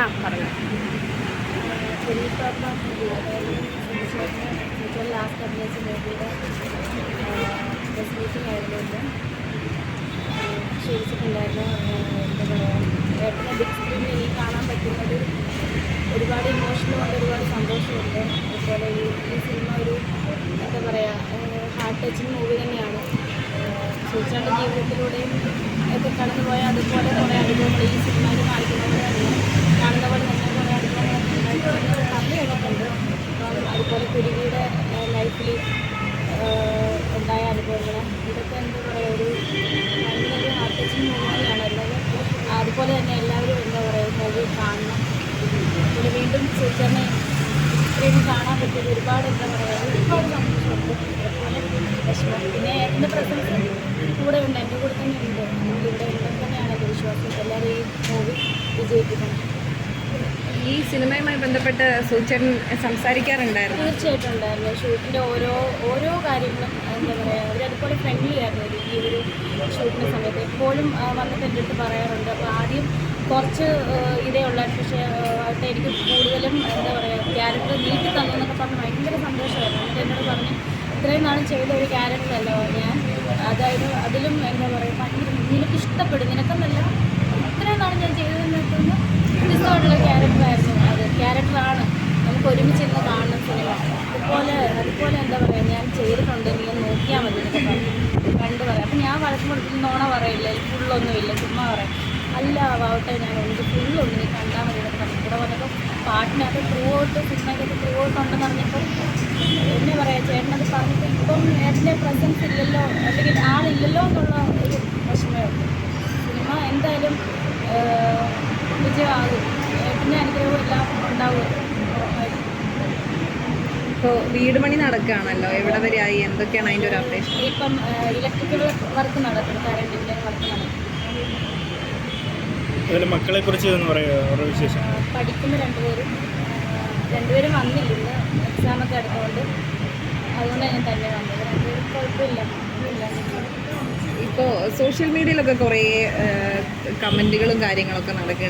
ആ പറഞ്ഞു. ലാസ്റ്റ് മൂവിയുടെ പ്രസ് മീറ്റിംഗ് ആയിരുന്നു ക്ഷണിച്ചിട്ടുണ്ടായിരുന്നു എന്താ പറയുക ഏട്ടനെ ബിഗ് സ്ക്രീനിൽ ഇനി കാണാൻ പറ്റുന്നത് ഒരുപാട് ഇമോഷനുമുണ്ട് ഒരുപാട് സന്തോഷമുണ്ട് അതുപോലെ ഈ സിനിമ ഒരു എന്താ പറയുക ഹാർട്ട് ടച്ചിങ് മൂവി തന്നെയാണ് സൂചിച്ചാന്റെ ജീവിതത്തിലൂടെയും ഒക്കെ കടന്നു പോയ അതുപോലെ കുറേ അനുഭവങ്ങൾ ഈ സിനിമയിൽ കാണിക്കുന്നത് തന്നെ കാണുന്ന പോലെ തന്നെ കുറേ അനുഭവങ്ങൾ പറഞ്ഞു കേട്ടിട്ടുണ്ട് അപ്പം അതുപോലെ കുരുവിയുടെ ലൈഫിൽ ഉണ്ടായ അനുഭവങ്ങൾ ഇതൊക്കെ എന്താ പറയുക ഒരു ഭയങ്കര ഒരു ഹാർട്ട് ടച്ചിങ് മൂവിയാണ് എല്ലാവരും അതുപോലെ തന്നെ എല്ലാവരും എന്താ പറയുക മൂവി കാണണം പിന്നെ വീണ്ടും ഇത്രയും കാണാൻ പറ്റിയത് ഒരുപാട് എന്താ പറയുക ഒരുപാട് സന്തോഷമുണ്ട്. അതുപോലെ വിഷമം. പിന്നെ എന്റെ പ്രസൻസ് കൂടെ ഉണ്ട് എന്റെ കൂടെ തന്നെ ഉണ്ട്. ഇവിടെ ഉണ്ടെന്ന് തന്നെയാണ് എന്റെ വിശ്വാസം. എല്ലാവരും ഈ മൂവി വിജയിപ്പിക്കണം. ഈ സിനിമയുമായി ബന്ധപ്പെട്ട് സൂചൻ സംസാരിക്കാറുണ്ടായിരുന്നു. തീർച്ചയായിട്ടും ഉണ്ടായിരുന്നു. ഷൂട്ടിന്റെ ഓരോ ഓരോ കാര്യങ്ങളും എന്താ പറയുക അവരതുപോലെ ഫ്രണ്ട്ലി ആയിരുന്നു. ഈ ഒരു ഷൂട്ടിന്റെ സമയത്ത് എപ്പോഴും വന്നിട്ട് എന്റെ അടുത്ത് പറയാറുണ്ട്. അപ്പോൾ ആദ്യം കുറച്ച് ഇതേയുള്ള പക്ഷേ അവിടെ എനിക്ക് കൂടുതലും എന്താ പറയുക ക്യാരക്ടർ നീട്ടി തന്നു എന്നൊക്കെ പറഞ്ഞ് ഭയങ്കര സന്തോഷമായിരുന്നു. എന്നിട്ട് എന്നോട് പറഞ്ഞു ഇത്രയും നാളും ചെയ്ത ഒരു ക്യാരക്ടറല്ലോ ഞാൻ. അതായത് അതിലും എന്താ പറയുക ഭയങ്കര നിനക്ക് ഇഷ്ടപ്പെടും നിനക്കെന്നല്ല ഇത്രയും നാളും ഞാൻ ചെയ്തതിൽ നിൽക്കുന്ന വ്യത്യസ്തമായിട്ടുള്ള ക്യാരക്ടറായിരുന്നു അത്. ക്യാരക്ടറാണ് നമുക്ക് ഒരുമിച്ചിരുന്ന് കാണുന്ന സിനിമ അതുപോലെ അതുപോലെ എന്താ പറയുക ഞാൻ ചെയ്തിട്ടുണ്ട്. നീ നോക്കിയാൽ മതി എന്നൊക്കെ പറഞ്ഞു. കണ്ടു പറയാം. അപ്പം ഞാൻ വളർത്തുമ്പോൾ നോണ പറയില്ല. ഫുള്ളൊന്നുമില്ല ചുമ്മാ പറയാം. അല്ല ആവട്ടെ ഞാൻ ഒന്നിച്ച് ഫുള്ളൊന്നും നീ കണ്ടാൽ മതി. എന്നൊക്കെ പറഞ്ഞു ഇവിടെ വന്നപ്പോൾ പാട്ടിനകത്ത് ത്രൂ ഔട്ട് സിനിമയ്ക്കകത്ത് ത്രൂ ഔട്ട് ഉണ്ടെന്ന് പറഞ്ഞപ്പോൾ എന്നെ പറയാം ചേട്ടനത് പറഞ്ഞപ്പോൾ ഇപ്പം ഏട്ടന്റെ പ്രസൻസ് ഇല്ലല്ലോ. അല്ലെങ്കിൽ ആളില്ലല്ലോ എന്നുള്ള ഒരു വിഷമേ ഉള്ളൂ സിനിമ എന്തായാലും വിജയമാകും. ഏട്ടന്റെ അനുഗ്രഹവും എല്ലാം ഉണ്ടാവും. ഉറപ്പായിട്ടും ഇപ്പോൾ വീട് പണി നടക്കുകയാണല്ലോ. എവിടെ വരെ ആയി എന്തൊക്കെയാണ് അതിന്റെ ഒരു അപ്ഡേഷൻ ഇപ്പം ഇലക്ട്രിക്കൽ വർക്ക് നടക്കുന്നു. കറണ്ടിന്റെ വർക്ക് നടക്കുന്നു. അതിൽ മക്കളെ കുറിച്ച് എന്ന് പറയുക അവരുടെ വിശേഷം പഠിക്കുന്ന രണ്ടുപേരും. രണ്ടുപേരും വന്നില്ല. ഇന്ന് എക്സാമൊക്കെ എടുത്തുകൊണ്ട് അതുകൊണ്ടാണ് ഞാൻ തന്നെ വന്നത്. രണ്ടുപേരും കുഴപ്പമില്ല. ഇപ്പോൾ സോഷ്യൽ മീഡിയയിലൊക്കെ കുറേ കമന്റുകളും കാര്യങ്ങളൊക്കെ നടക്കുന്നുണ്ട്.